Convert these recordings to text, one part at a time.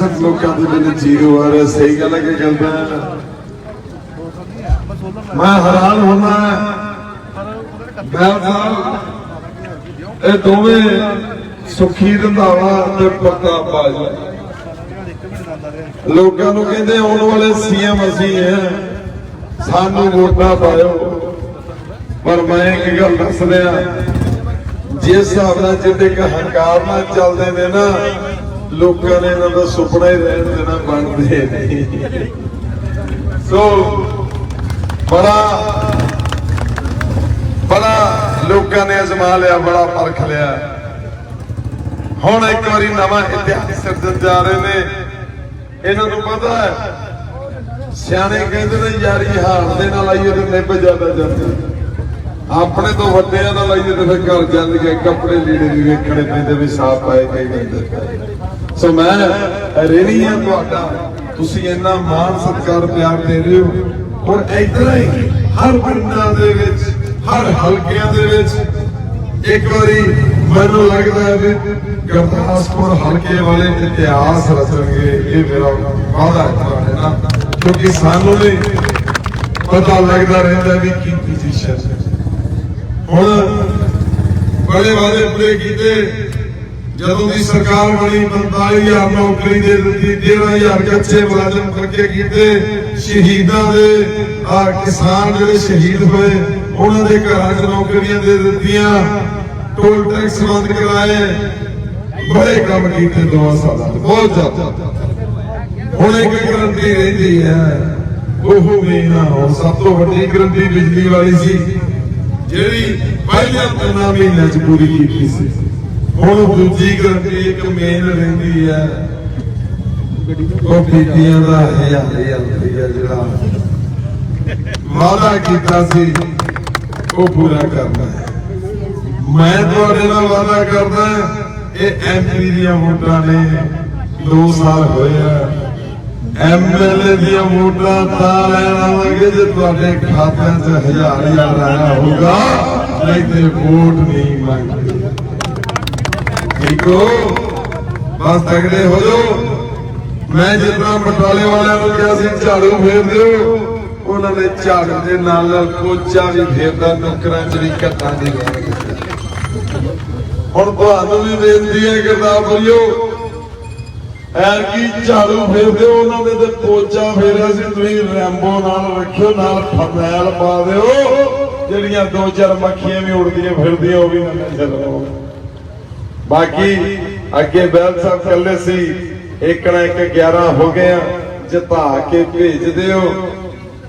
65 ਲੋਕਾਂ ਦੇ ਵਿੱਚ ਜ਼ੀਰੋ ਆ ਰਿਹਾ, ਸਹੀ ਗੱਲ ਹੈ ਕਿ ਗਲਤ ਹੈ? ਮੈਂ ਹੈਰਾਨ ਹੁੰਦਾ ਬੈਲ ਇਹ ਦੋਵੇਂ ਸੁਖੀ ਰੰਧਾਵਾ ਤੇ ਪ੍ਰਤਾਪ ਬਾਜਵਾ। ਲੋਕਾਂ ਨੂੰ ਕਹਿੰਦੇ ਆਉਣ ਵਾਲੇ ਸੀਐਮ ਅਸੀਂ ਹੈ ਸਾਨੂੰ ਵੋਟਾਂ ਪਾਇਓ। ਪਰ ਮੈਂ ਇੱਕ ਗੱਲ ਦੱਸ ਰਿਹਾ, ਜਿਸ ਹਿਸਾਬ ਨਾਲ ਜਿੱਦੇ ਹੰਕਾਰ ਨਾਲ ਚੱਲਦੇ ਨੇ ਨਾ ਲੋਕਾਂ ਨੇ ਇਹਨਾਂ ਦਾ ਸੁਪਨਾ ਹੀ ਰਹਿਣ ਦੇਣਾ, ਬਣਦੇ ਨਹੀਂ। ਸੋ, ਬੜਾ ਬੜਾ ਲੋਕਾਂ ਨੇ ਅਜ਼ਮਾ ਲਿਆ, ਬੜਾ ਪਰਖ ਲਿਆ। ਹੁਣ ਇੱਕ ਵਾਰੀ ਨਵਾਂ ਇਤਿਹਾਸ ਸਿਰਜਣ ਜਾ ਰਹੇ ਨੇ। ਇਹਨਾਂ ਨੂੰ ਪਤਾ ਹੈ, ਸਿਆਣੇ ਕਹਿੰਦੇ ਨੇ, ਯਾਰੀ ਹਾਰ ਦੇ ਨਾਲ ਆਈਏ ਤੇ ਨਿਭ ਜ਼ਿਆਦਾ ਜਾਂਦੀ ਆਪਣੇ ਤੋਂ ਵੱਡਿਆਂ ਨਾਲ ਆਈਏ ਤੇ ਫਿਰ ਘਰ ਜਾਂਦੇ ਗਏ ਕੱਪੜੇ ਲੀੜੇ ਵੀ ਵੇਖਣੇ ਪੈਂਦੇ ਵੀ ਸਾਫ਼ ਪਾਏ ਗਏ ਜਾਂਦੇ ਸੋ ਮੈਂ ਰੇਣੀ ਆ ਤੁਹਾਡਾ। ਤੁਸੀਂ ਇੰਨਾ ਮਾਣ ਸਤਿਕਾਰ ਪਿਆਰ ਦੇ ਰਹੇ ਹੋ। ਹੁਣ ਇਦਾਂ ਹੀ ਹਰ ਪਿੰਡਾਂ ਦੇ ਵਿੱਚ, ਹਰ ਹਲਕਿਆਂ ਦੇ ਵਿੱਚ ਇੱਕ ਵਾਰੀ ਮੈਨੂੰ ਲੱਗਦਾ ਹੈ ਵੀ ਗੁਰਦਾਸਪੁਰ ਹਲਕੇ ਵਾਲੇ ਇਤਿਹਾਸ ਰਚਣਗੇ। ਇਹ ਮੇਰਾ ਵਾਅਦਾ ਹੈ ਨਾ ਕਿਉਂਕਿ ਸਾਨੂੰ ਵੀ ਪਤਾ ਲੱਗਦਾ ਰਹਿੰਦਾ ਵੀ ਕੀ ਪੋਜੀਸ਼ਨ ਹੁਣ ਬੜੇ ਵਾਅਦੇ ਪੂਰੇ ਕੀਤੇ। ਜਦੋਂ ਦੀ ਸਰਕਾਰ ਬਣੀ 45000 ਨੌਕਰੀ ਦੇ ਦਿੱਤੀ 13000 ਕੱਚੇ ਮੁਲਾਜ਼ਮ ਕਰਕੇ ਕੀਤੇ, ਸ਼ਹੀਦਾਂ ਦੇ, ਆ ਕਿਸਾਨ ਜਿਹੜੇ ਸ਼ਹੀਦ ਹੋਏ, ਉਹਨਾਂ ਦੇ ਘਰਾਂ 'ਚ ਨੌਕਰੀਆਂ ਦੇ ਦਿੱਤੀਆਂ, ਟੋਲ ਟੈਕਸ ਬੰਦ ਕਰਾਏ। ਬੜੇ ਕੰਮ ਕੀਤੇ ਦੋ ਸਾਲਾਂ 'ਚ, ਬਹੁਤ ਜ਼ਿਆਦਾ। ਹੁਣ ਇੱਕ ਗਰੰਟੀ ਰਹਿੰਦੀ ਹੈ, ਉਹ ਵੀ ਨਾ ਸਭ ਤੋਂ ਵੱਡੀ ਗਰੰਟੀ ਬਿਜਲੀ ਵਾਲੀ ਸੀ। ਜਿਹੜੀ ਪਹਿਲਾਂ ਤਿੰਨਾਂ ਮਹੀਨਿਆਂ 'ਚ ਪੂਰੀ ਕੀਤੀ ਸੀ, ਹੁਣ ਦੂਜੀ ਗਰੰਟੀ ਇੱਕ ਮੇਨ ਰਹਿੰਦੀ ਹੈ। ਉਹ ਬੀਬੀਆਂ ਦਾ ਹਜ਼ਾਰ ਹਜ਼ਾਰ ਜਿਹੜਾ ਵਾਅਦਾ ਕੀਤਾ ਸੀ, ਉਹ ਪੂਰਾ ਕਰਨਾ ਹੈ। ਮੈਂ ਤੁਹਾਡੇ ਨਾਲ ਵਾਅਦਾ ਕਰਦਾ, ਇਹ ਐਮਪੀ ਦੀਆਂ ਵੋਟਾਂ ਨੇ 2 ਸਾਲ ਹੋਏ ਆ। ਐਮਐਲਏ ਦੀਆਂ ਵੋਟਾਂ ਤਾਂ ਲੈਣ ਜੇ ਤੁਹਾਡੇ ਖਾਤਿਆਂ 'ਚ ਹਜ਼ਾਰ ਹਜ਼ਾਰ ਆਇਆ ਹੋਊਗਾ, ਨਹੀਂ ਤੇ ਵੋਟ ਨਹੀਂ ਮੰਗਦੇ। ਠੀਕ ਬਸ ਤਗੜੇ ਹੋ ਜਾਓ। ਮੈਂ ਜਿੱਦਾਂ ਬਟਾਲੇ ਵਾਲਿਆਂ ਨੂੰ ਕਿਹਾ ਸੀ, ਝਾੜੂ ਫੇਰ ਦਿਓ। ਉਹਨਾਂ ਨੇ ਝਾੜੂ ਦੇ ਨਾਲ ਨਾਲ ਕੋਚਾ ਵੀ ਫੇਰਦਾ, ਨੁਕਰਾਂ 'ਚ ਵੀ ਘੱਟਾਂ ਦੀ ਹੁਣ ਤੁਹਾਨੂੰ ਵੀ ਬੇਨਤੀ ਹੈ ਗੁਰਦਾਸਪੁਰਿਓ ਐਰ ਕੀ ਝਾੜੂ ਫੇਰ ਉਹਨਾਂ ਦੇ ਤੇ ਪੋਚਾ ਫੇਰਿਆ ਸੀ, ਤੁਸੀਂ ਰੈਂਬੋ ਨਾਲ ਰੱਖਿਓ, ਨਾਲ ਫਰਨੈਲ ਪਾ ਦਿਓ। ਜਿਹੜੀਆਂ ਦੋ ਚਾਰ ਮੱਖੀਆਂ ਵੀ ਉੜਦੀਆਂ ਫਿਰਦੀਆਂ, ਉਹ ਵੀ ਨਾ ਨਜ਼ਰ ਆਉਣ ਬਾਕੀ ਅੱਗੇ ਬੈਲ ਸਾਹਿਬ ਕੱਲੇ ਸੀ, ਇੱਕ ਨਾ ਇੱਕ 11 ਹੋ ਗਏ ਆ, ਜਿਤਾ ਕੇ ਭੇਜ ਦਿਓ।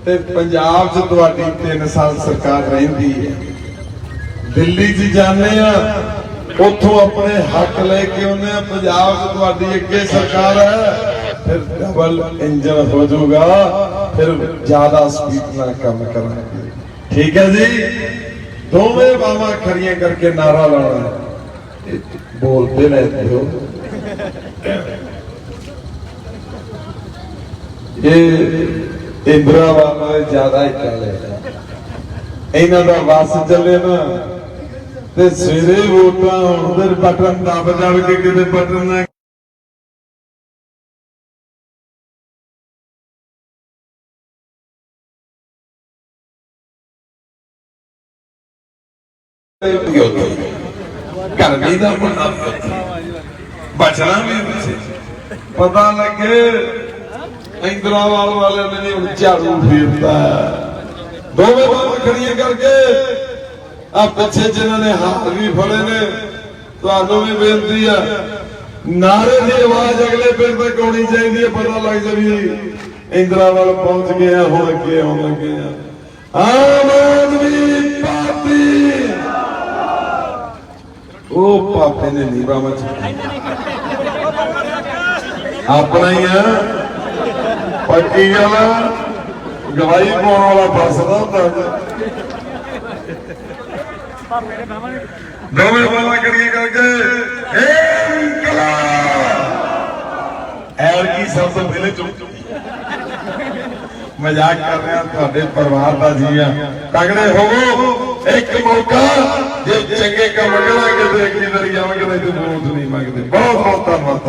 ਤੇ ਪੰਜਾਬ 'ਚ ਤੁਹਾਡੀ 3 ਸਾਲ ਸਰਕਾਰ ਰਹਿੰਦੀ ਹੈ। ਦਿੱਲੀ 'ਚ ਜਾਂਦੇ ਆ ਉੱਥੋਂ ਆਪਣੇ ਹੱਕ ਲੈ ਕੇ ਆਉਂਦੇ ਪੰਜਾਬ ਤੁਹਾਡੀ ਅੱਗੇ ਸਰਕਾਰ ਹੈ। ਫਿਰ ਡਬਲ ਇੰਜਨ ਹੋ ਜਾਊਗਾ, ਫਿਰ ਜ਼ਿਆਦਾ ਸਪੀਡ ਨਾਲ ਕੰਮ ਕਰਾਂਗੇ ਠੀਕ ਹੈ ਜੀ? ਦੋਵੇਂ ਬਾਵਾ ਖੜੀਆਂ ਕਰਕੇ ਨਾਰਾ ਲਾਉਣਾ ਬੋਲਦੇ ਰਹਿੰਦੇ ਹੋ ਇਹ ਇੰਦਰਾ ਵਾਲਾ ਜ਼ਿਆਦਾ ਹੀ ਚੱਲੇ ਇਹਨਾਂ ਦਾ ਵਸ ਚੱਲੇ ਨਾ। ਤੇ ਸਵੇਰੇ ਵੋਟਾਂ ਹੁਣ ਤੇ ਬਟਨ ਦੱਬ ਜਾਵੇ ਕਿ ਕਿਤੇ ਬਟਨ ਨਾ ਗਰਮੀ ਦਾ ਮੁੰਡਾ ਬਚਣਾ ਵੀ ਉੱਥੇ ਪਤਾ ਲੱਗੇ ਇੰਦਰਾਵਾਲ ਵਾਲੇ ਨੇ ਵੀ ਹੁਣ ਝਾੜੂ ਫੇਰਦਾ ਦੋਵੇਂ ਬਾਹਾਂ ਖੜੀਆਂ ਕਰਕੇ ਆ ਪਿੱਛੇ ਜਿਨ੍ਹਾਂ ਨੇ ਹੱਥ ਵੀ ਫੜੇ ਨੇ ਤੁਹਾਨੂੰ ਵੀ ਬੇਨਤੀ ਆ ਨਾਰੇ ਦੀ ਆਵਾਜ਼ ਅਗਲੇ ਪਿੰਡ ਤੱਕ ਆਉਣੀ ਚਾਹੀਦੀ ਹੈ ਪਤਾ ਲੱਗ ਜਾਵੇ ਇੰਦਰਾਵਾਲ ਪਹੁੰਚ ਗਏ ਹੁਣ ਅੱਗੇ ਆਉਣ ਲੱਗੇ ਆ। ਆਮ ਆਦਮੀ ਪਾਰਟੀ! ਉਹ ਪਾਪੇ ਨੇ ਨੀਵਾ ਮਚ ਆਪਣਾ ਹੀ ਆ ਪੱਕੀ ਗੱਲ ਆ, ਗਵਾਹੀ ਪਾਉਣ ਵਾਲਾ ਫਸਦਾ ਹੁੰਦਾ। ਜੀ। ਦੋਵੇਂ ਬਾਵਾ ਕਰੀਏ ਕਰਕੇ ਏ ਇਨਕਲਾਬ ਐਰ ਕੀ ਸਭ ਤੋਂ ਪਹਿਲੇ ਚੁੱਪ ਮਜ਼ਾਕ ਕਰ ਰਿਹਾ ਤੁਹਾਡੇ ਪਰਿਵਾਰ ਦਾ ਜੀ ਆ ਤਗੜੇ ਹੋਵੋ ਇੱਕ ਮੌਕਾ ਜੇ ਚੰਗੇ ਕੰਮ ਕਰਾਂਗੇ ਤੇ ਅੱਗੇ ਵਾਰੀ ਆਵਾਂਗੇ ਤੇ ਵੋਟ ਨਹੀਂ ਮੰਗਦੇ ਬਹੁਤ ਬਹੁਤ ਧੰਨਵਾਦ